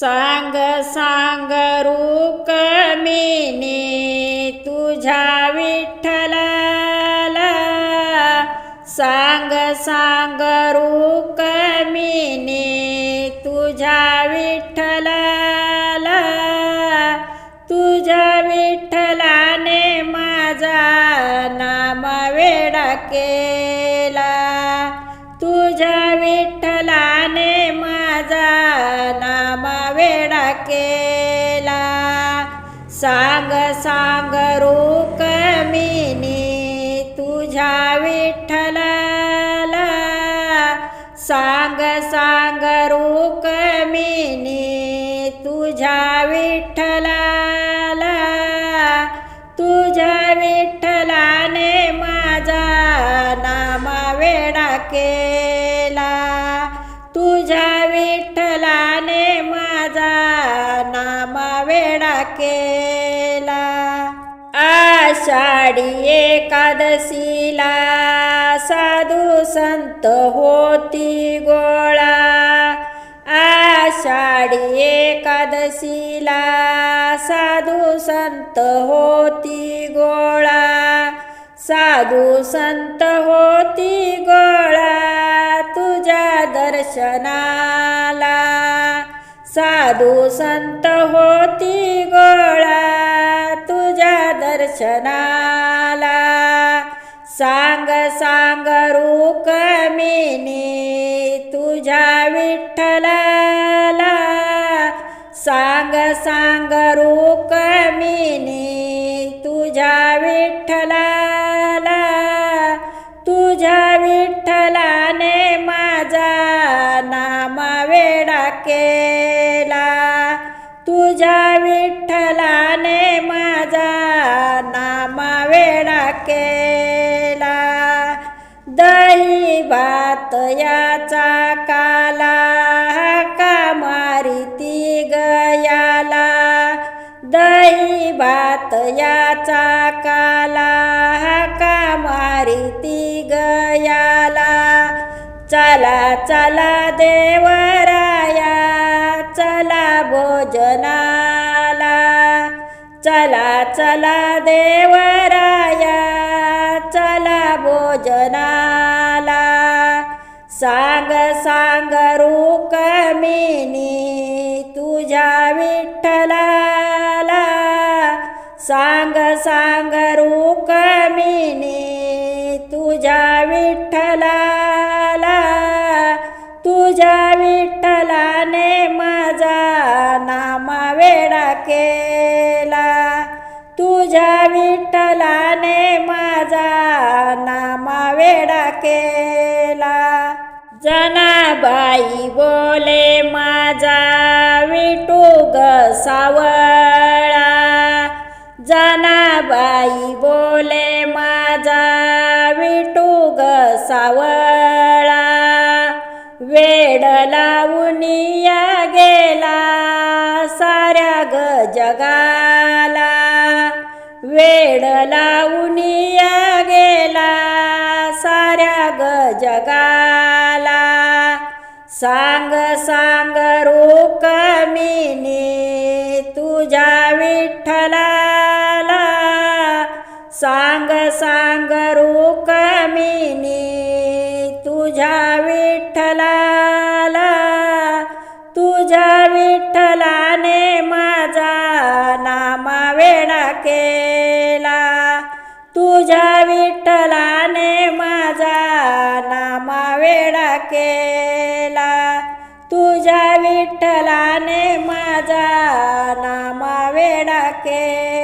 सांग सांग रुक्मिणी तुझ्या विठ्ठलाला. सांग सांग रुक्मिणी तुझ्या विठ्ठलाला. तुझ्या विठ्ठलाने माझा नाम वेडा केला. सांग सांग रुक्मिणी तुझ्या विठ्ठलाला. सांग सांग रुक्मिणी तुझ्या विठ्ठलाला. तुझ्या विठ्ठलाने माझा नामा वेडा केला. तुझ्या आषाढी एकादशीला साधू संत होती गोळा. आषाढी एकादशीला साधू संत होती गोळा. साधू संत होती गोळा तुझ्या दर्शनाला. साधू संत होती गोळा. दर्शनाला. सांग सांग रुक्मिणी तुझ्या विठ्ठलाला. सांग सांग रुक्मिणी तुझ्या विठ्ठलाला. तुझ्या विठ्ठलाने माझा नाम वेडा केला. विठ्ठलाने माझा नामा वेडा केला. दही भात याचा काला का मारिती गयाला दही भात याचा काला का मारिती गयाला चला चला देवराया चला भोजना चला चला देवराया चला भोजनाला. सांग सांग रुक्मिणी तुझ्या विठ्ठलाला. सांग सांग रुक्मिणी तुझ्या विठ्ठला माझा नाम वेडा केला. जनाबाई बोले माझा विटू ग सावळा. जनाबाई बोले माझा विटू ग सावळा. वेड लावून या गेला साऱ्या ग जगाला. वेड लावून या गेला साऱ्या ग जगाला. सांग सांग रुक्मिणी तुझ्या विठ्ठलाला. सांग सांग रुक्मिणी तुझ्या विठ्ठलाला. तुझ्या विठ्ठलाने माझा नामा वेडा केला. तुझ्या विठ्ठलाने माझा नामा वेळा केला. तुझ्या विठ्ठलाने माझा नामा वेळा केला.